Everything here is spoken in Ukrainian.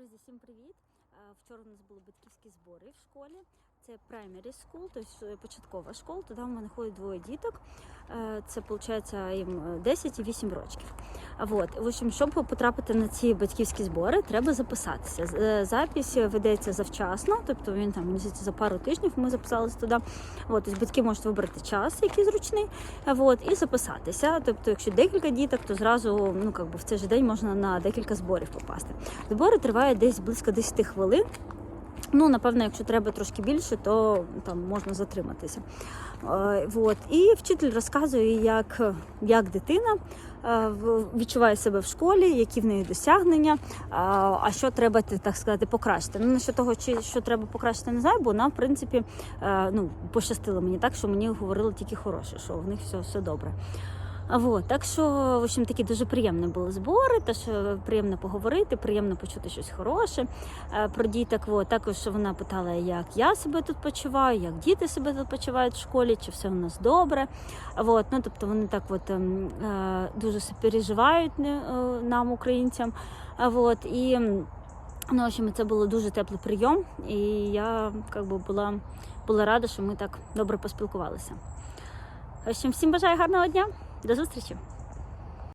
Друзі, всім привіт! Е, Вчора у нас були батьківські збори в школі. Це primary school, тобто початкова школа. Туди в мене ходять двоє діток. Е, Це виходить їм 10 і 8 років. А Вот. В общем, щоб потрапити на ці батьківські збори, треба записатися. Е, Запись ведеться завчасно, тобто він там здається, за пару тижнів ми записалися туди. От, тобто батьки можуть вибрати час, який зручний, а вот, і записатися. Тобто, якщо декілька діток, то зразу ну, как би в цей же день можна на декілька зборів попасти. Збори тривають десь близько 10 хвилин. Ну, напевно, якщо треба трошки більше, то там можна затриматися. Е, вот. І вчитель розказує, як, як дитина е, відчуває себе в школі, які в неї досягнення, а, а що треба так сказати покращити. Ну, насчет того, чи що треба покращити, не знаю, бо нам, в принципі, е, ну, пощастило мені так, що мені говорили тільки хороше, що в них все, все добре. Вот, так що, в общем, такі дуже приємні були збори, теж е, приємно поговорити, приємно почути щось хороше е, про діток. Вот. Також вона питала, як я себе тут почуваю, як діти себе тут почувають в школі, чи все у нас добре. Вот. Ну, тобто вони так от, ем, е, дуже переживають е, нам, українцям. Вот. І ну, в общем, це було дуже теплий прийом, і я как би, була, була рада, що ми так добре поспілкувалися. В общем, всім бажаю гарного дня. До зустрічі!